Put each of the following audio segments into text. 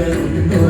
Lord.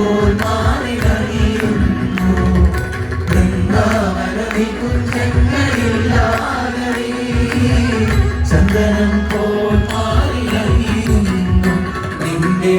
വചനം പോൽ മാറിയായിരുന്നു നിന്റെ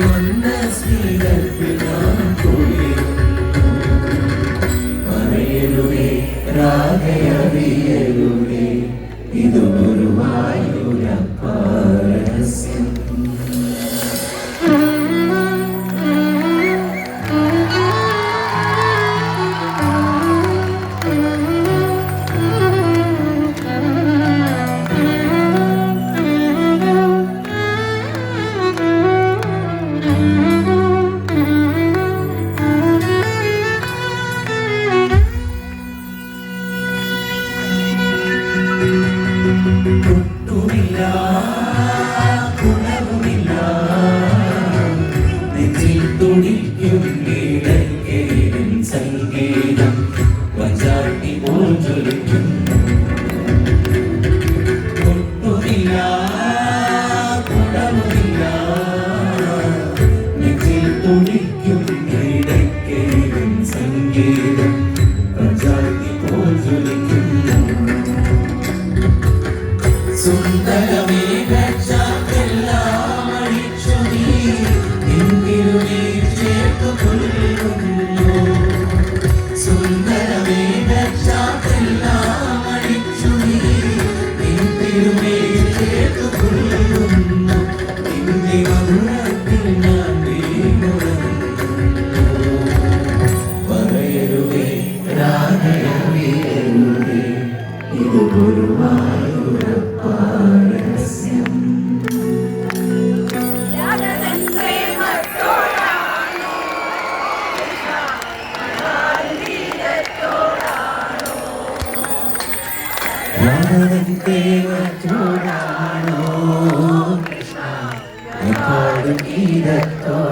തുടിക്കും നീടക്കേലും സംഗീതം വഞ്ചാട്ടി പോൽ ജ്വലിക്കും ഒട്ടുമില്ല കുടമില്ല നെഞ്ചിൽ തുടിക്കും നീടക്കേലും സംഗീതം വഞ്ചാട്ടി പോൽ ജ്വലിക്കും Like a I'm not going to